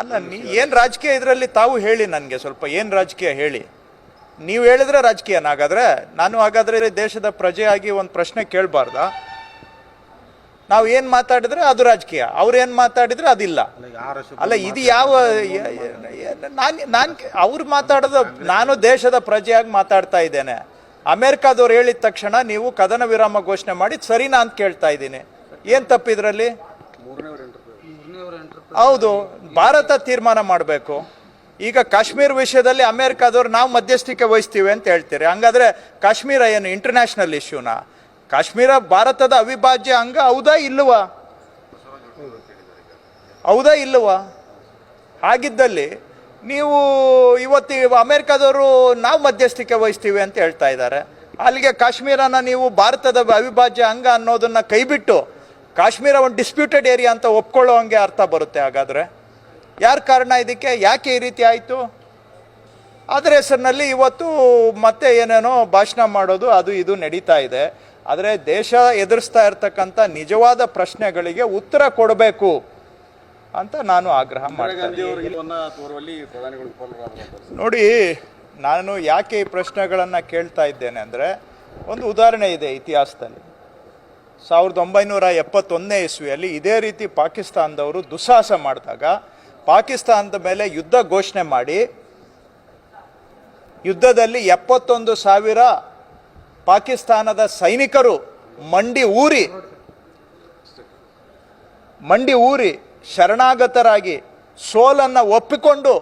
ಅಲ್ಲ, ನೀ ಏನು ರಾಜಕೀಯ ಇದರಲ್ಲಿ ತಾವು ಹೇಳಿ ನನಗೆ ಸ್ವಲ್ಪ ಏನು ರಾಜಕೀಯ ಹೇಳಿ? ನೀವು ಹೇಳಿದ್ರೆ ರಾಜಕೀಯ ಹಾಗಾದ್ರೆ ನಾನು ಹಾಗಾದ್ರೆ ದೇಶದ ಪ್ರಜೆಯಾಗಿ ಒಂದು ಪ್ರಶ್ನೆ ಕೇಳಬಾರ್ದ? ನಾವು ಏನು ಮಾತಾಡಿದ್ರೆ ಅದು ರಾಜಕೀಯ, ಅವ್ರು ಏನು ಮಾತಾಡಿದ್ರೆ ಅದಿಲ್ಲ. ಅಲ್ಲ, ಇದು ಯಾವ ನಾನು ನಾನು ಅವ್ರು ಮಾತಾಡೋದು ನಾನು ದೇಶದ ಪ್ರಜೆಯಾಗಿ ಮಾತಾಡ್ತಾ ಇದ್ದೇನೆ. ಅಮೆರಿಕಾದವ್ರು ಹೇಳಿದ ತಕ್ಷಣ ನೀವು ಕದನ ವಿರಾಮ ಘೋಷಣೆ ಮಾಡಿ ಸರಿನಾ ಅಂತ ಕೇಳ್ತಾ ಇದ್ದೀನಿ. ಏನು ತಪ್ಪಿದ್ರಲ್ಲಿ ಹೌದು, ಭಾರತ ತೀರ್ಮಾನ ಮಾಡಬೇಕು. ಈಗ ಕಾಶ್ಮೀರ ವಿಷಯದಲ್ಲಿ ಅಮೆರಿಕಾದವ್ರು ನಾವು ಮಧ್ಯಸ್ಥಿಕೆ ವಹಿಸ್ತೀವಿ ಅಂತ ಹೇಳ್ತೀರಿ. ಹಂಗಾದ್ರೆ ಕಾಶ್ಮೀರ ಏನು ಇಂಟರ್ನ್ಯಾಷನಲ್ ಇಶ್ಯೂನಾ ಕಾಶ್ಮೀರ ಭಾರತದ ಅವಿಭಾಜ್ಯ ಅಂಗ ಹೌದಾ ಇಲ್ಲವಾ? ಹೌದಾ ಇಲ್ಲವ? ಹಾಗಿದ್ದಲ್ಲಿ ನೀವು ಇವತ್ತು ಇವ ಅಮೆರಿಕಾದವರು ನಾವು ಮಧ್ಯಸ್ಥಿಕೆ ವಹಿಸ್ತೀವಿ ಅಂತ ಹೇಳ್ತಾ ಇದ್ದಾರೆ. ಅಲ್ಲಿಗೆ ಕಾಶ್ಮೀರನ ನೀವು ಭಾರತದ ಅವಿಭಾಜ್ಯ ಅಂಗ ಅನ್ನೋದನ್ನ ಕೈಬಿಟ್ಟು ಕಾಶ್ಮೀರ ಒಂದು ಡಿಸ್ಪ್ಯೂಟೆಡ್ ಏರಿಯಾ ಅಂತ ಒಪ್ಕೊಳ್ಳೋ ಹಂಗೆ ಅರ್ಥ ಬರುತ್ತೆ ಹಾಗಾದ್ರೆ. ಯಾರ ಕಾರಣ ಇದಕ್ಕೆ? ಯಾಕೆ ಈ ರೀತಿ ಆಯಿತು? ಅದರ ಹೆಸರಿನಲ್ಲಿ ಇವತ್ತು ಮತ್ತೆ ಏನೇನೋ ಭಾಷಣ ಮಾಡೋದು ಅದು ಇದು ನಡೀತಾ ಇದೆ. ಆದರೆ ದೇಶ ಎದುರಿಸ್ತಾ ಇರ್ತಕ್ಕಂಥ ನಿಜವಾದ ಪ್ರಶ್ನೆಗಳಿಗೆ ಉತ್ತರ ಕೊಡಬೇಕು ಅಂತ ನಾನು ಆಗ್ರಹ ಮಾಡ್ತೇನೆ ನೋಡಿ ನಾನು ಯಾಕೆ ಈ ಪ್ರಶ್ನೆಗಳನ್ನು ಕೇಳ್ತಾ ಇದ್ದೇನೆ ಅಂದರೆ ಒಂದು ಉದಾಹರಣೆ ಇದೆ ಇತಿಹಾಸದಲ್ಲಿ. ಸಾವಿರದ ಒಂಬೈನೂರ ಎಪ್ಪತ್ತೊಂದನೇ ಇಸ್ವಿಯಲ್ಲಿ ಇದೇ ರೀತಿ ಪಾಕಿಸ್ತಾನದವರು ದುಸ್ಸಾಹಸ ಮಾಡಿದಾಗ ಪಾಕಿಸ್ತಾನದ ಮೇಲೆ ಯುದ್ಧ ಘೋಷಣೆ ಮಾಡಿ, ಯುದ್ಧದಲ್ಲಿ ಎಪ್ಪತ್ತೊಂದು ಸಾವಿರ ಪಾಕಿಸ್ತಾನದ ಸೈನಿಕರು ಮಂಡಿ ಊರಿ ಮಂಡಿ ಊರಿ ಶರಣಾಗತರಾಗಿ ಸೋಲನ್ನು ಒಪ್ಪಿಕೊಂಡು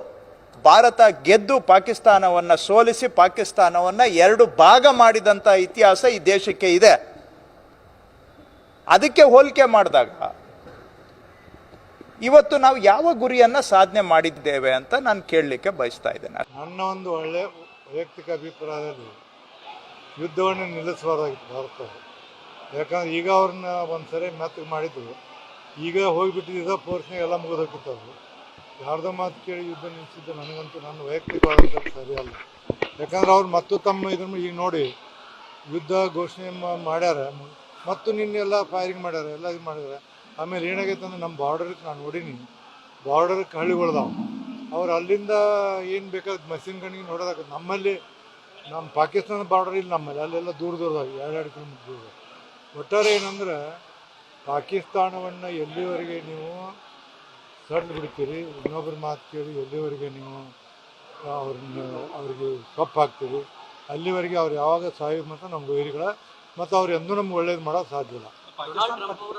ಭಾರತ ಗೆದ್ದು ಪಾಕಿಸ್ತಾನವನ್ನು ಸೋಲಿಸಿ ಪಾಕಿಸ್ತಾನವನ್ನು ಎರಡು ಭಾಗ ಮಾಡಿದಂಥ ಇತಿಹಾಸ ಈ ದೇಶಕ್ಕೆ ಇದೆ. ಅದಕ್ಕೆ ಹೋಲಿಕೆ ಮಾಡಿದಾಗ, ಇವತ್ತು ನಾವು ಯಾವ ಗುರಿಯನ್ನು ಸಾಧನೆ ಮಾಡಿದ್ದೇವೆ ಅಂತ ನಾನು ಕೇಳಲಿಕ್ಕೆ ಬಯಸ್ತಾ ಇದ್ದೇನೆ. ನನ್ನ ಒಂದು ಒಳ್ಳೆ ವೈಯಕ್ತಿಕ ಅಭಿಪ್ರಾಯದಲ್ಲಿ ಯುದ್ಧವನ್ನು ನಿಲ್ಲಿಸಬಾರ್ದಾಗಿತ್ತು ಭಾರತ ಯಾಕಂದ್ರೆ ಈಗ ಅವ್ರನ್ನ ಒಂದು ಸರಿ ಮೆತ್ತಗೆ ಮಾಡಿದ್ರು. ಈಗ ಹೋಗಿಬಿಟ್ಟಿದ್ದ ಪೋರ್ಷನ್ ಎಲ್ಲ ಮುಗಿದೋಗಿತ್ತು ಯಾರ್ದೋ ಮಾತು ಕೇಳಿ ಯುದ್ಧ ನಿಲ್ಲಿಸಿದ್ದು ನನಗಂತೂ ನನ್ನ ವೈಯಕ್ತಿಕವಾದಂಥ ಸರಿಯಲ್ಲ. ಯಾಕಂದ್ರೆ ಅವ್ರು ಮತ್ತು ತಮ್ಮ ಇದ್ರ ಈಗ ನೋಡಿ, ಯುದ್ಧ ಘೋಷಣೆ ಮಾಡ್ಯಾರ. ಮತ್ತು ನಿನ್ನೆಲ್ಲ ಫೈರಿಂಗ್ ಮಾಡ್ಯಾರ, ಎಲ್ಲ ಇದು ಮಾಡ್ಯಾರ ಆಮೇಲೆ ಏನಾಗೈತೆ ಅಂದ್ರೆ ನಮ್ಮ ಬಾರ್ಡರ್ಗೆ ನಾನು ನೋಡೀನಿ. ಬಾರ್ಡರ್ಗೆ ಹಳ್ಳಿಗಳ್ದಾವ ಅವ್ರು ಅಲ್ಲಿಂದ ಏನು ಬೇಕಾದ ಮಷಿನ್ ಗಣ್ಣಿಗೆ ನೋಡೋದಾಗ ನಮ್ಮಲ್ಲಿ ನಮ್ಮ ಪಾಕಿಸ್ತಾನ ಬಾರ್ಡರ್ ಇಲ್ಲ ನಮ್ಮಲ್ಲಿ. ಅಲ್ಲೆಲ್ಲ ದೂರ ದೂರದಾಗ ಎರಡೆರಡು ಎರಡು ಕಿಲೋಮೀಟ್ರ್ ದೂರ ಒಟ್ಟಾರೆ ಏನಂದ್ರೆ, ಪಾಕಿಸ್ತಾನವನ್ನು ಎಲ್ಲಿವರೆಗೆ ನೀವು ಸಡ್ಲು ಬಿಡ್ತೀರಿ ಇನ್ನೊಬ್ಬರ ಮಾತು ಕೇಳಿ ಎಲ್ಲಿವರೆಗೆ ನೀವು ಅವ್ರನ್ನ ಅವರಿಗೆ ಕಪ್ಪು ಹಾಕ್ತೀರಿ, ಅಲ್ಲಿವರೆಗೆ ಅವ್ರು ಯಾವಾಗ ಸಾಯೋ ಮತ್ತು ನಮ್ಮ ವೈರಿಗಳ ಮತ್ತು ಅವ್ರು ಎಂದೂ ನಮ್ಗೆ ಒಳ್ಳೇದು ಮಾಡೋಕೆ ಸಾಧ್ಯ ಇಲ್ಲ. ಡೊನಾಲ್ಡ್ ಟ್ರಂಪ್ ಅವರ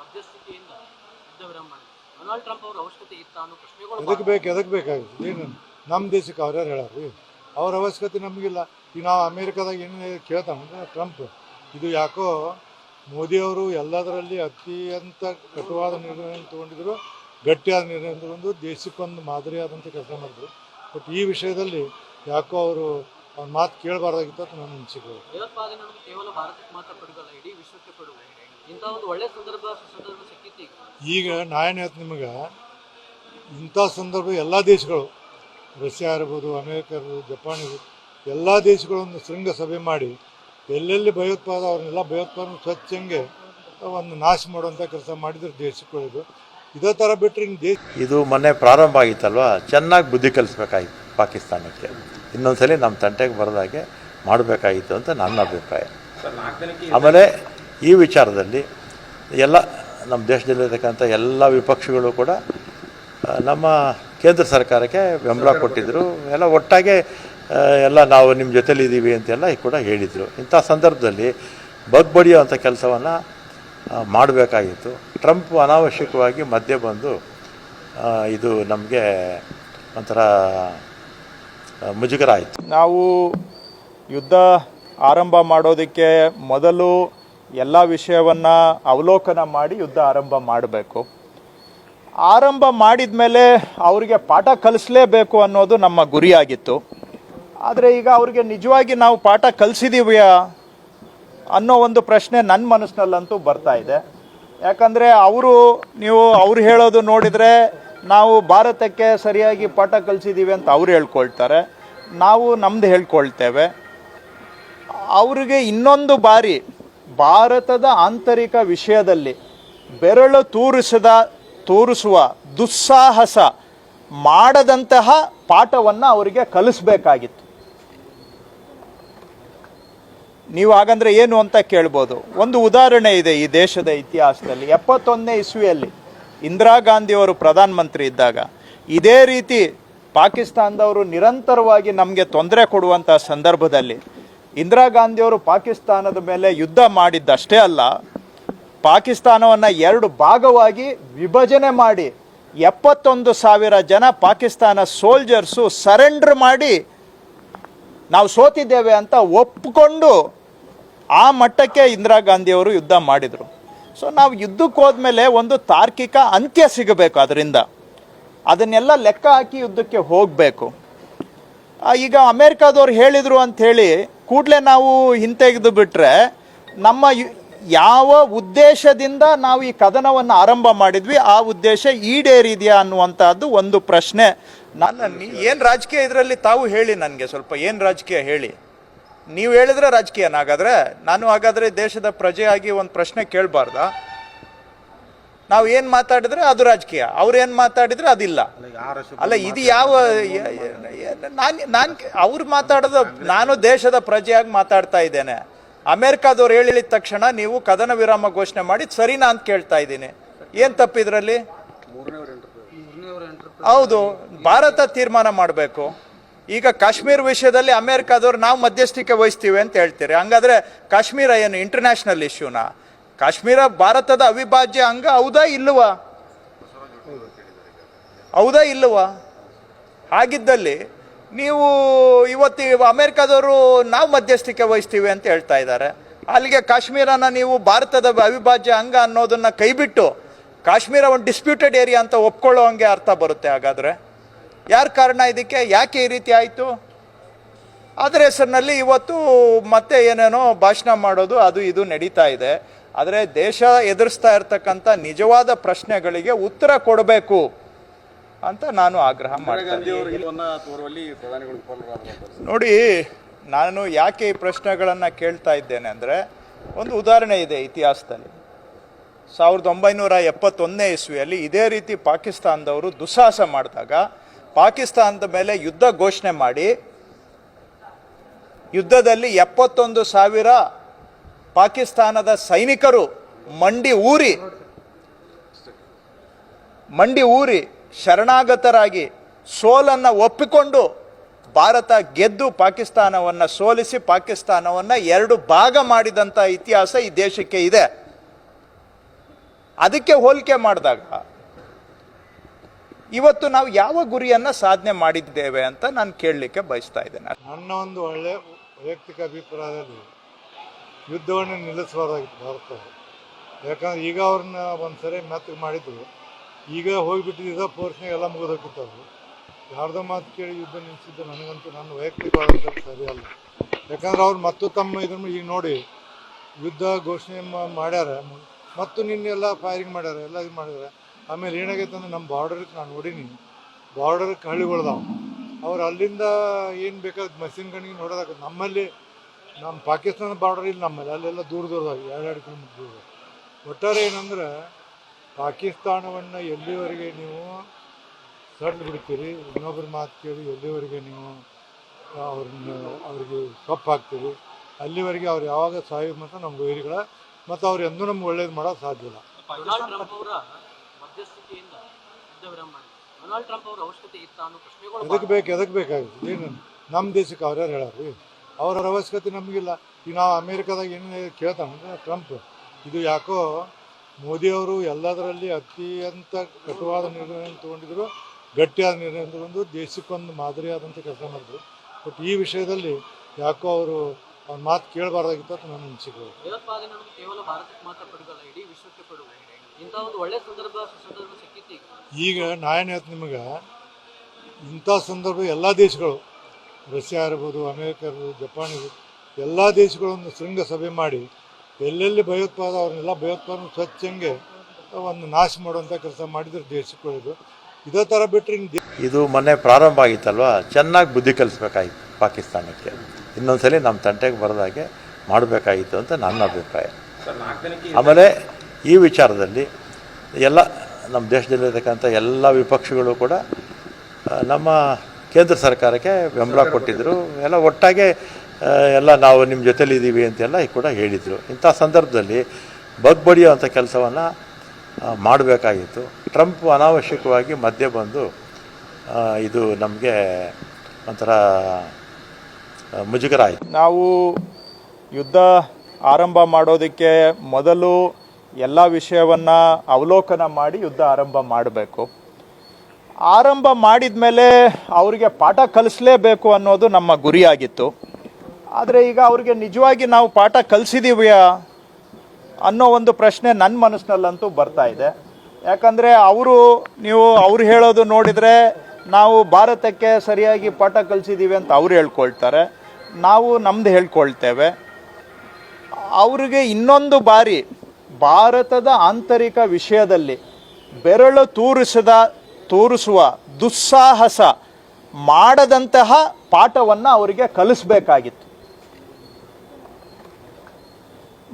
ಮಧ್ಯಸ್ಥಿಕೆಯಿಂದ ಯುದ್ಧ ವಿರಾಮ ಮಾಡಿದ್ರು. ಡೊನಾಲ್ಡ್ ಟ್ರಂಪ್ ಅವರ ಅವಶ್ಯಕತೆ ಇತ್ತ ಅನ್ನೋ ಪ್ರಶ್ನೆಗಳು ಎದಕ್ಕೆ ಬೇಕು ಎದಕ್ಕೆ ಬೇಕಾಗಿತ್ತು? ಏನು? ನಮ್ಮ ದೇಶಕ್ಕೆ ಅವ್ರ್ಯಾರು ರೀ ಅವ್ರ ಅವಶ್ಯಕತೆ ನಮಗಿಲ್ಲ. ಈಗ ನಾವು ಅಮೇರಿಕಾದಾಗ ಏನು ಕೇಳ್ತಾವಂದ್ರೆ ಟ್ರಂಪ್ ಇದು ಯಾಕೋ ಮೋದಿಯವರು ಎಲ್ಲದರಲ್ಲಿ ಅತ್ಯಂತ ಕಟುವಾದ ನಿರ್ಣಯ ತೊಗೊಂಡಿದ್ರು ಗಟ್ಟಿಯಾದ ನಿರ್ಣಯ ತಗೊಂಡು ದೇಶಕ್ಕೊಂದು ಮಾದರಿಯಾದಂಥ ಕೆಲಸ ಮಾಡಿದ್ರು. ಬಟ್ ಈ ವಿಷಯದಲ್ಲಿ ಯಾಕೋ ಅವರು ಅವ್ರ ಮಾತು ಕೇಳಬಾರ್ದಾಗಿತ್ತು ಅಂತ ನನ್ನ ಅನಿಸಿಕೆ ಭಯೋತ್ಪಾದನೆ ಅನ್ನೋದು ಕೇವಲ ಭಾರತಕ್ಕೆ ಮಾತ್ರ ಪಡುಗಲ್ಲ ಇಡೀ ವಿಶ್ವಕ್ಕೆ ಪಡುವ ಇಂಥ ಒಂದು ಒಳ್ಳೆ ಸಂದರ್ಭ ಸಂದರ್ಭ ಸಿಕ್ಕಿತ್ತು. ಈಗ ನಾಯನೇತ್ ನಾ ಏನು ಹೇಳ್ತೀನಿ ನಿಮಗೆ ಇಂಥ ಸಂದರ್ಭ ಎಲ್ಲ ದೇಶಗಳು ರಷ್ಯಾ ಇರ್ಬೋದು ಅಮೇರಿಕ ಇರ್ಬೋದು ಜಪಾನ್ ಇರ್ಬೋದು ಎಲ್ಲ ದೇಶಗಳೊಂದು ಶೃಂಗ ಸಭೆ ಮಾಡಿ ಎಲ್ಲೆಲ್ಲಿ ಭಯೋತ್ಪಾದ ಅವ್ರನ್ನೆಲ್ಲ ಭಯೋತ್ಪಾದನೆ ಸ್ವಚ್ಛಂಗೆ ಒಂದು ನಾಶ ಮಾಡುವಂಥ ಕೆಲಸ ಮಾಡಿದ್ರೆ ದೇಶಕ್ಕೆ ಒಳ್ಳೆಯದು ಇದೇ ಥರ ಬಿಟ್ಟರೆ ಹಿಂಗೆ ದೇಶ ಇದು ಮೊನ್ನೆ ಪ್ರಾರಂಭ ಆಗಿತ್ತಲ್ವ? ಚೆನ್ನಾಗಿ ಬುದ್ಧಿ ಕಲಿಸ್ಬೇಕಾಗಿತ್ತು ಪಾಕಿಸ್ತಾನಕ್ಕೆ. ಇನ್ನೊಂದ್ಸಲಿ ನಮ್ಮ ತಂಟೆಗೆ ಬರದಾಗೆ ಮಾಡಬೇಕಾಗಿತ್ತು ಅಂತ ನನ್ನ ಅಭಿಪ್ರಾಯ. ಆಮೇಲೆ ಈ ವಿಚಾರದಲ್ಲಿ ಎಲ್ಲ ನಮ್ಮ ದೇಶದಲ್ಲಿರ್ತಕ್ಕಂಥ ಎಲ್ಲ ವಿಪಕ್ಷಗಳು ಕೂಡ ನಮ್ಮ ಕೇಂದ್ರ ಸರ್ಕಾರಕ್ಕೆ ಬೆಂಬಲ ಕೊಟ್ಟಿದ್ದರು ಎಲ್ಲ ಒಟ್ಟಾಗೆ ಎಲ್ಲ ನಾವು ನಿಮ್ಮ ಜೊತೆಲಿದ್ದೀವಿ ಅಂತೆಲ್ಲ ಕೂಡ ಹೇಳಿದರು. ಇಂಥ ಸಂದರ್ಭದಲ್ಲಿ ಬಗ್ಬಡಿಯುವಂಥ ಕೆಲಸವನ್ನು ಮಾಡಬೇಕಾಗಿತ್ತು. ಟ್ರಂಪ್ ಅನಾವಶ್ಯಕವಾಗಿ ಮಧ್ಯೆ ಬಂದು ಇದು ನಮಗೆ ಒಂಥರ ಮುಜುಗರ ಆಯಿತು ನಾವು ಯುದ್ಧ ಆರಂಭ ಮಾಡೋದಕ್ಕೆ ಮೊದಲು ಎಲ್ಲ ವಿಷಯವನ್ನು ಅವಲೋಕನ ಮಾಡಿ ಯುದ್ಧ ಆರಂಭ ಮಾಡಬೇಕು. ಆರಂಭ ಮಾಡಿದ ಮೇಲೆ ಅವರಿಗೆ ಪಾಠ ಕಲಿಸಲೇಬೇಕು ಅನ್ನೋದು ನಮ್ಮ ಗುರಿಯಾಗಿತ್ತು. ಆದರೆ ಈಗ ಅವ್ರಿಗೆ ನಿಜವಾಗಿ ನಾವು ಪಾಠ ಕಲಿಸಿದೀವ್ಯಾ ಅನ್ನೋ ಒಂದು ಪ್ರಶ್ನೆ ನನ್ನ ಮನಸ್ಸಿನಲ್ಲಂತೂ ಬರ್ತಾ ಇದೆ. ಯಾಕಂದರೆ ಅವರು ನೀವು ಅವ್ರು ಹೇಳೋದು ನೋಡಿದರೆ ನಾವು ಭಾರತಕ್ಕೆ ಸರಿಯಾಗಿ ಪಾಠ ಕಲಿಸಿದ್ದೀವಿ ಅಂತ ಅವ್ರು ಹೇಳ್ಕೊಳ್ತಾರೆ, ನಾವು ನಮ್ದು ಹೇಳ್ಕೊಳ್ತೇವೆ. ಅವರಿಗೆ ಇನ್ನೊಂದು ಬಾರಿ, ಭಾರತದ ಆಂತರಿಕ ವಿಷಯದಲ್ಲಿ ಬೆರಳು ತೂರಿಸದ, ತೋರಿಸುವ ದುಸ್ಸಾಹಸ ಮಾಡದಂತಹ ಪಾಠವನ್ನು ಅವರಿಗೆ ಕಲಿಸ್ಬೇಕಾಗಿತ್ತು. ನೀವು ಹಾಗಂದ್ರೆ ಏನು ಅಂತ ಕೇಳ್ಬೋದು. ಒಂದು ಉದಾಹರಣೆ ಇದೆ ಈ ದೇಶದ ಇತಿಹಾಸದಲ್ಲಿ, ಎಪ್ಪತ್ತೊಂದನೇ ಇಸ್ವಿಯಲ್ಲಿ. ಇಂದಿರಾ ಗಾಂಧಿಯವರು ಪ್ರಧಾನಮಂತ್ರಿ ಇದ್ದಾಗ, ಇದೇ ರೀತಿ ಪಾಕಿಸ್ತಾನದವರು ನಿರಂತರವಾಗಿ ನಮಗೆ ತೊಂದರೆ ಕೊಡುವಂಥ ಸಂದರ್ಭದಲ್ಲಿ ಇಂದಿರಾ ಗಾಂಧಿಯವರು ಪಾಕಿಸ್ತಾನದ ಮೇಲೆ ಯುದ್ಧ ಮಾಡಿದ್ದಷ್ಟೇ ಅಲ್ಲ, ಪಾಕಿಸ್ತಾನವನ್ನು ಎರಡು ಭಾಗವಾಗಿ ವಿಭಜನೆ ಮಾಡಿ ಎಪ್ಪತ್ತೊಂದು ಸಾವಿರ ಜನ ಪಾಕಿಸ್ತಾನ ಸೋಲ್ಜರ್ಸು ಸರೆಂಡರ್ ಮಾಡಿ ನಾವು ಸೋತಿದ್ದೇವೆ ಅಂತ ಒಪ್ಪಿಕೊಂಡು ಆ ಮಟ್ಟಕ್ಕೆ ಇಂದಿರಾ ಗಾಂಧಿಯವರು ಯುದ್ಧ ಮಾಡಿದರು. ಸೊ ನಾವು ಯುದ್ಧಕ್ಕೆ ಹೋದ್ಮೇಲೆ ಒಂದು ತಾರ್ಕಿಕ ಅಂತ್ಯ ಸಿಗಬೇಕು ಅದರಿಂದ. ಅದನ್ನೆಲ್ಲ ಲೆಕ್ಕ ಹಾಕಿ ಯುದ್ಧಕ್ಕೆ ಹೋಗಬೇಕು. ಈಗ ಅಮೇರಿಕಾದವ್ರು ಹೇಳಿದರು ಅಂಥೇಳಿ ಕೂಡಲೇ ನಾವು ಹಿಂತೆಗೆದು ಬಿಟ್ಟರೆ ನಮ್ಮ ಯಾವ ಉದ್ದೇಶದಿಂದ ನಾವು ಈ ಕದನವನ್ನು ಆರಂಭ ಮಾಡಿದ್ವಿ, ಆ ಉದ್ದೇಶ ಈಡೇರಿದೆಯಾ ಅನ್ನುವಂಥದ್ದು ಒಂದು ಪ್ರಶ್ನೆ. ನನ್ನ ಏನು ರಾಜಕೀಯ ಇದರಲ್ಲಿ ತಾವು ಹೇಳಿ ನನಗೆ ಸ್ವಲ್ಪ, ಏನು ರಾಜಕೀಯ ಹೇಳಿ? ನೀವು ಹೇಳಿದ್ರೆ ರಾಜಕೀಯನ ಹಾಗಾದ್ರೆ ನಾನು ಹಾಗಾದ್ರೆ ದೇಶದ ಪ್ರಜೆಯಾಗಿ ಒಂದು ಪ್ರಶ್ನೆ ಕೇಳಬಾರ್ದ. ನಾವು ಏನು ಮಾತಾಡಿದ್ರೆ ಅದು ರಾಜಕೀಯ ಅವ್ರು ಏನು ಮಾತಾಡಿದ್ರೆ ಅದಿಲ್ಲ. ಅಲ್ಲ ಇದು ಯಾವ ನಾನು ನಾನು ಅವ್ರು ಮಾತಾಡೋದು ನಾನು ದೇಶದ ಪ್ರಜೆಯಾಗಿ ಮಾತಾಡ್ತಾ ಇದ್ದೇನೆ. ಅಮೆರಿಕಾದವ್ರು ಹೇಳಿದ ತಕ್ಷಣ ನೀವು ಕದನ ವಿರಾಮ ಘೋಷಣೆ ಮಾಡಿ ಸರಿನಾ ಅಂತ ಕೇಳ್ತಾ ಇದ್ದೀನಿ. ಏನು ತಪ್ಪಿದ್ರಲ್ಲಿ ಹೌದು ಭಾರತ ತೀರ್ಮಾನ ಮಾಡಬೇಕು. ಈಗ ಕಾಶ್ಮೀರ ವಿಷಯದಲ್ಲಿ ಅಮೇರಿಕಾದವ್ರು ನಾವು ಮಧ್ಯಸ್ಥಿಕೆ ವಹಿಸ್ತೀವಿ ಅಂತ ಹೇಳ್ತೀರಿ. ಹಂಗಾದ್ರೆ ಕಾಶ್ಮೀರ ಏನು ಇಂಟರ್ನ್ಯಾಷನಲ್ ಇಶ್ಯೂನಾ ಕಾಶ್ಮೀರ ಭಾರತದ ಅವಿಭಾಜ್ಯ ಅಂಗ ಹೌದಾ ಇಲ್ಲವಾ? ಹೌದಾ ಇಲ್ಲವ? ಹಾಗಿದ್ದಲ್ಲಿ ನೀವು ಇವತ್ತು ಇವ ಅಮೇರಿಕಾದವರು ನಾವು ಮಧ್ಯಸ್ಥಿಕೆ ವಹಿಸ್ತೀವಿ ಅಂತ ಹೇಳ್ತಾ ಇದ್ದಾರೆ. ಅಲ್ಲಿಗೆ ಕಾಶ್ಮೀರನ ನೀವು ಭಾರತದ ಅವಿಭಾಜ್ಯ ಅಂಗ ಅನ್ನೋದನ್ನ ಕೈಬಿಟ್ಟು ಕಾಶ್ಮೀರ ಒಂದು ಡಿಸ್ಪ್ಯೂಟೆಡ್ ಏರಿಯಾ ಅಂತ ಒಪ್ಕೊಳ್ಳೋ ಹಂಗೆ ಅರ್ಥ ಬರುತ್ತೆ ಹಾಗಾದ್ರೆ? ಯಾರ ಕಾರಣ ಇದಕ್ಕೆ? ಯಾಕೆ ಈ ರೀತಿ ಆಯಿತು? ಅದರ ಹೆಸರಿನಲ್ಲಿ ಇವತ್ತು ಮತ್ತೆ ಏನೇನೋ ಭಾಷಣ ಮಾಡೋದು ಅದು ಇದು ನಡೀತಾ ಇದೆ. ಆದರೆ ದೇಶ ಎದುರಿಸ್ತಾ ಇರ್ತಕ್ಕಂಥ ನಿಜವಾದ ಪ್ರಶ್ನೆಗಳಿಗೆ ಉತ್ತರ ಕೊಡಬೇಕು ಅಂತ ನಾನು ಆಗ್ರಹ ಮಾಡ್ತೇನೆ ನೋಡಿ ನಾನು ಯಾಕೆ ಈ ಪ್ರಶ್ನೆಗಳನ್ನು ಕೇಳ್ತಾ ಇದ್ದೇನೆ ಅಂದರೆ ಒಂದು ಉದಾಹರಣೆ ಇದೆ ಇತಿಹಾಸದಲ್ಲಿ. ಸಾವಿರದ ಒಂಬೈನೂರ ಎಪ್ಪತ್ತೊಂದನೇ ಇಸ್ವಿಯಲ್ಲಿ ಇದೇ ರೀತಿ ಪಾಕಿಸ್ತಾನದವರು ದುಸ್ಸಾಹಸ ಮಾಡಿದಾಗ ಪಾಕಿಸ್ತಾನದ ಮೇಲೆ ಯುದ್ಧ ಘೋಷಣೆ ಮಾಡಿ, ಯುದ್ಧದಲ್ಲಿ ಎಪ್ಪತ್ತೊಂದು ಸಾವಿರ ಪಾಕಿಸ್ತಾನದ ಸೈನಿಕರು ಮಂಡಿ ಊರಿ ಮಂಡಿ ಊರಿ ಶರಣಾಗತರಾಗಿ ಸೋಲನ್ನು ಒಪ್ಪಿಕೊಂಡು ಭಾರತ ಗೆದ್ದು ಪಾಕಿಸ್ತಾನವನ್ನು ಸೋಲಿಸಿ ಪಾಕಿಸ್ತಾನವನ್ನು ಎರಡು ಭಾಗ ಮಾಡಿದಂಥ ಇತಿಹಾಸ ಈ ದೇಶಕ್ಕೆ ಇದೆ. ಅದಕ್ಕೆ ಹೋಲಿಕೆ ಮಾಡಿದಾಗ ಇವತ್ತು ನಾವು ಯಾವ ಗುರಿಯನ್ನ ಸಾಧನೆ ಮಾಡಿದ್ದೇವೆ ಅಂತ ನಾನು ಕೇಳಲಿಕ್ಕೆ ಬಯಸ್ತಾ ಇದ್ದೇನೆ. ನನ್ನ ಒಂದು ಒಳ್ಳೆಯ ವೈಯಕ್ತಿಕ ಅಭಿಪ್ರಾಯದಲ್ಲಿ ಯುದ್ಧವನ್ನು ನಿಲ್ಲಿಸಬಾರ್ದಾಗಿತ್ತು ಭಾರತ ಯಾಕಂದ್ರೆ ಈಗ ಅವ್ರನ್ನ ಒಂದು ಸರಿ ಮೆತ್ತಗೆ ಮಾಡಿದ್ರು. ಈಗ ಹೋಗಿಬಿಟ್ಟಿದ್ದ ಪೋರ್ಸ್ನಾಗ ಎಲ್ಲ ಮುಗಿದೋಗಿತ್ತು ಯಾರ್ದ ಮಾತು ಕೇಳಿ ಯುದ್ಧ ನಿಲ್ಲಿಸಿದ್ದು ನನಗಂತೂ ನನ್ನ ವೈಯಕ್ತಿಕವಾದಂಥ ಸರಿಯಲ್ಲ. ಯಾಕಂದ್ರೆ ಅವ್ರು ಮತ್ತು ತಮ್ಮ ಇದ್ರ ಈಗ ನೋಡಿ ಯುದ್ಧ ಘೋಷಣೆ ಮಾಡ್ಯಾರ. ಮತ್ತು ನಿನ್ನೆಲ್ಲ ಫೈರಿಂಗ್ ಮಾಡ್ಯಾರ, ಎಲ್ಲ ಇದು ಮಾಡ್ಯಾರ. ಆಮೇಲೆ ಏನಾಗೈತೆ ಅಂದ್ರೆ ನಮ್ಮ ಬಾರ್ಡರ್ಗೆ ನಾನು ನೋಡೀನಿ. ಬಾರ್ಡರ್ ಹಳ್ಳಿಗಳ್ದಾವ ಅವ್ರು ಅಲ್ಲಿಂದ ಏನು ಬೇಕಾದ ಮಷಿನ್ ಗಣಿಗೆ ನೋಡೋದಾಗ ನಮ್ಮಲ್ಲಿ ನಮ್ಮ ಪಾಕಿಸ್ತಾನ ಬಾರ್ಡರ್ ಇಲ್ಲಿ ನಮ್ಮಲ್ಲಿ. ಅಲ್ಲೆಲ್ಲ ದೂರ ದೂರದಾಗ ಎರಡು ಕಿಲೋಮೀಟ್ರ್ ದೂರ. ಒಟ್ಟಾರೆ ಏನಂದ್ರೆ, ಪಾಕಿಸ್ತಾನವನ್ನು ಎಲ್ಲಿವರೆಗೆ ನೀವು ಸಡ್ಲು ಬಿಡ್ತೀರಿ? ಇನ್ನೊಬ್ಬರ ಮಾತು ಕೇಳಿ, ಎಲ್ಲಿವರೆಗೆ ನೀವು ಅವ್ರನ್ನ ಅವ್ರಿಗೆ ಸೊಪ್ಪು ಹಾಕ್ತೀರಿ? ಅಲ್ಲಿವರೆಗೆ ಅವ್ರು ಯಾವಾಗ ಸಾಯೋ ಮತ್ತು ನಮ್ಮ ವೈರಿಗಳ, ಮತ್ತು ಅವ್ರು ಎಂದೂ ನಮ್ಗೆ ಒಳ್ಳೇದು ಮಾಡೋಕ್ಕೆ ಸಾಧ್ಯ ಇಲ್ಲ. ಮಧ್ಯಸ್ಥಿಕೆಯಿಂದ ಯುದ್ಧ ವಿರಾಮ ಮಾಡಿದ್ರು ಡೊನಾಲ್ಡ್ ಟ್ರಂಪ್ ಅವರ ಅವಶ್ಯಕತೆ ಇತ್ತ ಅನ್ನೋ ಪ್ರಶ್ನೆಗಳು ಎದಕ್ಕೆ ಬೇಕು ಎದಕ್ಕೆ ಬೇಕಾಗಿತ್ತು? ಏನು? ನಮ್ಮ ದೇಶಕ್ಕೆ ಅವ್ರ್ಯಾರು ಹೇಳಾರ್ರಿ ಅವ್ರ ಅವಶ್ಯಕತೆ ನಮಗಿಲ್ಲ. ಈಗ ನಾವು ಅಮೇರಿಕಾದಾಗ ಏನು ಕೇಳ್ತಾನಂದ್ರೆ ಟ್ರಂಪ್ ಇದು ಯಾಕೋ ಮೋದಿಯವರು ಎಲ್ಲದರಲ್ಲಿ ಅತ್ಯಂತ ಕಟುವಾದ ನಿರ್ಣಯ ತಗೊಂಡಿದ್ರು ಗಟ್ಟಿಯಾದ ನಿರ್ಣಯ ತಗೊಂಡು ದೇಶಕ್ಕೊಂದು ಮಾದರಿಯಾದಂಥ ಕೆಲಸ ಮಾಡಿದ್ರು. ಬಟ್ ಈ ವಿಷಯದಲ್ಲಿ ಯಾಕೋ ಅವರು ಅವ್ರ ಮಾತು ಕೇಳಬಾರ್ದಾಗಿತ್ತು ಅಂತ ನನ್ನ ಅನಿಸಿಕೆ ಭಯೋತ್ಪಾದನೆ ಅನ್ನೋದು ಕೇವಲ ಭಾರತಕ್ಕೆ ಮಾತ್ರ ಪಡುಗಲ್ಲ ಇಡೀ ವಿಶ್ವಕ್ಕೆ ಪಡುವ ಇಂಥ ಒಂದು ಒಳ್ಳೆ ಸಂದರ್ಭ ಸುಸಂದರ್ಭ ಸಿಕ್ಕಿತ್ತು. ಈಗ ಈಗ ನಾ ಏನು ಹೇಳ್ತೀನಿ ನಿಮಗೆ ಇಂಥ ಸಂದರ್ಭ ಎಲ್ಲ ದೇಶಗಳು ರಷ್ಯಾ ಇರ್ಬೋದು ಅಮೇರಿಕ ಇರ್ಬೋದು ಜಪಾನ್ ಇರ್ಬೋದು ಎಲ್ಲ ದೇಶಗಳೊಂದು ಶೃಂಗಸಭೆ ಮಾಡಿ ಎಲ್ಲೆಲ್ಲಿ ಭಯೋತ್ಪಾದ ಅವ್ರನ್ನೆಲ್ಲ ಭಯೋತ್ಪಾದನೆ ಸ್ವಚ್ಛಂಗೆ ಒಂದು ನಾಶ ಮಾಡುವಂಥ ಕೆಲಸ ಮಾಡಿದ್ರು ದೇಶಕ್ಕೆ ಒಳ್ಳೆಯದು ಇದೇ ಥರ ಬಿಟ್ಟರೆ ಇದು ಮೊನ್ನೆ ಪ್ರಾರಂಭ ಆಗಿತ್ತಲ್ವ? ಚೆನ್ನಾಗಿ ಬುದ್ಧಿ ಕಲಿಸ್ಬೇಕಾಗಿತ್ತು. ಪಾಕಿಸ್ತಾನಕ್ಕೆ. ಇನ್ನೊಂದ್ಸಲಿ ನಮ್ಮ ತಂಟೆಗೆ ಬರೋದಾಗೆ ಮಾಡಬೇಕಾಗಿತ್ತು ಅಂತ ನನ್ನ ಅಭಿಪ್ರಾಯ. ಆಮೇಲೆ ಈ ವಿಚಾರದಲ್ಲಿ ಎಲ್ಲ ನಮ್ಮ ದೇಶದಲ್ಲಿರ್ತಕ್ಕಂಥ ಎಲ್ಲ ವಿಪಕ್ಷಗಳು ಕೂಡ ನಮ್ಮ ಕೇಂದ್ರ ಸರ್ಕಾರಕ್ಕೆ ಬೆಂಬಲ ಕೊಟ್ಟಿದ್ದರು ಎಲ್ಲ ಒಟ್ಟಾಗೆ ಎಲ್ಲ ನಾವು ನಿಮ್ಮ ಜೊತೆಲಿ ಇದ್ದೀವಿ ಅಂತೆಲ್ಲ ಕೂಡ ಹೇಳಿದರು. ಇಂಥ ಸಂದರ್ಭದಲ್ಲಿ ಬಗ್ಬಡಿಯುವಂಥ ಕೆಲಸವನ್ನು ಮಾಡಬೇಕಾಗಿತ್ತು. ಟ್ರಂಪ್ ಅನಾವಶ್ಯಕವಾಗಿ ಮಧ್ಯೆ ಬಂದು ಇದು ನಮಗೆ ಒಂಥರ ಮುಜುಗರ ಆಯಿತು ನಾವು ಯುದ್ಧ ಆರಂಭ ಮಾಡೋದಕ್ಕೆ ಮೊದಲು ಎಲ್ಲ ವಿಷಯವನ್ನು ಅವಲೋಕನ ಮಾಡಿ ಯುದ್ಧ ಆರಂಭ ಮಾಡಬೇಕು. ಆರಂಭ ಮಾಡಿದ ಮೇಲೆ ಅವರಿಗೆ ಪಾಠ ಕಲಿಸಲೇಬೇಕು ಅನ್ನೋದು ನಮ್ಮ ಗುರಿಯಾಗಿತ್ತು. ಆದರೆ ಈಗ ಅವ್ರಿಗೆ ನಿಜವಾಗಿ ನಾವು ಪಾಠ ಕಲಿಸಿದೀವ್ಯಾ ಅನ್ನೋ ಒಂದು ಪ್ರಶ್ನೆ ನನ್ನ ಮನಸ್ಸಿನಲ್ಲಂತೂ ಬರ್ತಾ ಇದೆ. ಯಾಕಂದರೆ ಅವರು, ನೀವು ಅವ್ರು ಹೇಳೋದು ನೋಡಿದರೆ ನಾವು ಭಾರತಕ್ಕೆ ಸರಿಯಾಗಿ ಪಾಠ ಕಲಿಸಿದ್ದೀವಿ ಅಂತ ಅವ್ರು ಹೇಳ್ಕೊಳ್ತಾರೆ. ನಾವು ನಮ್ದು ಹೇಳ್ಕೊಳ್ತೇವೆ. ಅವರಿಗೆ ಇನ್ನೊಂದು ಬಾರಿ ಭಾರತದ ಆಂತರಿಕ ವಿಷಯದಲ್ಲಿ ಬೆರಳು ತೂರಿಸದ, ತೋರಿಸುವ ದುಸ್ಸಾಹಸ ಮಾಡದಂತಹ ಪಾಠವನ್ನು ಅವರಿಗೆ ಕಲಿಸ್ಬೇಕಾಗಿತ್ತು.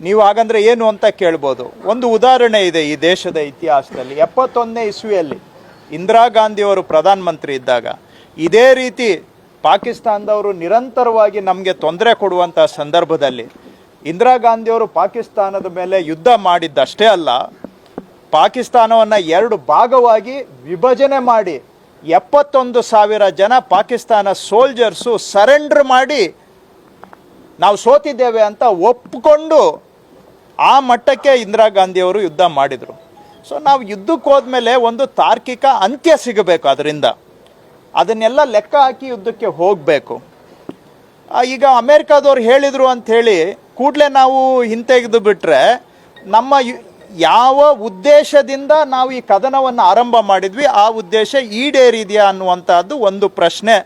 ನೀವು ಹಾಗಂದ್ರೆ ಏನು ಅಂತ ಕೇಳ್ಬೋದು. ಒಂದು ಉದಾಹರಣೆ ಇದೆ ಈ ದೇಶದ ಇತಿಹಾಸದಲ್ಲಿ. ಎಪ್ಪತ್ತೊಂದನೇ ಇಸ್ವಿಯಲ್ಲಿ ಇಂದಿರಾ ಗಾಂಧಿಯವರು ಪ್ರಧಾನಮಂತ್ರಿ ಇದ್ದಾಗ ಇದೇ ರೀತಿ ಪಾಕಿಸ್ತಾನದವರು ನಿರಂತರವಾಗಿ ನಮಗೆ ತೊಂದರೆ ಕೊಡುವಂಥ ಸಂದರ್ಭದಲ್ಲಿ ಇಂದಿರಾ ಗಾಂಧಿಯವರು ಪಾಕಿಸ್ತಾನದ ಮೇಲೆ ಯುದ್ಧ ಮಾಡಿದ್ದಷ್ಟೇ ಅಲ್ಲ, ಪಾಕಿಸ್ತಾನವನ್ನು ಎರಡು ಭಾಗವಾಗಿ ವಿಭಜನೆ ಮಾಡಿ ಎಪ್ಪತ್ತೊಂದು ಸಾವಿರ ಜನ ಪಾಕಿಸ್ತಾನ ಸೋಲ್ಜರ್ಸು ಸರೆಂಡರ್ ಮಾಡಿ ನಾವು ಸೋತಿದ್ದೇವೆ ಅಂತ ಒಪ್ಪಿಕೊಂಡು ಆ ಮಟ್ಟಕ್ಕೆ ಇಂದಿರಾ ಗಾಂಧಿಯವರು ಯುದ್ಧ ಮಾಡಿದರು. ಸೊ ನಾವು ಯುದ್ಧಕ್ಕೆ ಹೋದ್ಮೇಲೆ ಒಂದು ತಾರ್ಕಿಕ ಅಂತ್ಯ ಸಿಗಬೇಕು ಅದರಿಂದ. ಅದನ್ನೆಲ್ಲ ಲೆಕ್ಕ ಹಾಕಿ ಯುದ್ಧಕ್ಕೆ ಹೋಗಬೇಕು. ಈಗ ಅಮೇರಿಕಾದವ್ರು ಹೇಳಿದರು ಅಂಥೇಳಿ ಕೂಡಲೇ ನಾವು ಹಿಂತೆಗೆದು ಬಿಟ್ಟರೆ ನಮ್ಮ ಯಾವ ಉದ್ದೇಶದಿಂದ ನಾವು ಈ ಕದನವನ್ನು ಆರಂಭ ಮಾಡಿದ್ವಿ, ಆ ಉದ್ದೇಶ ಈಡೇರಿದೆಯಾ ಅನ್ನುವಂಥದ್ದು ಒಂದು ಪ್ರಶ್ನೆ.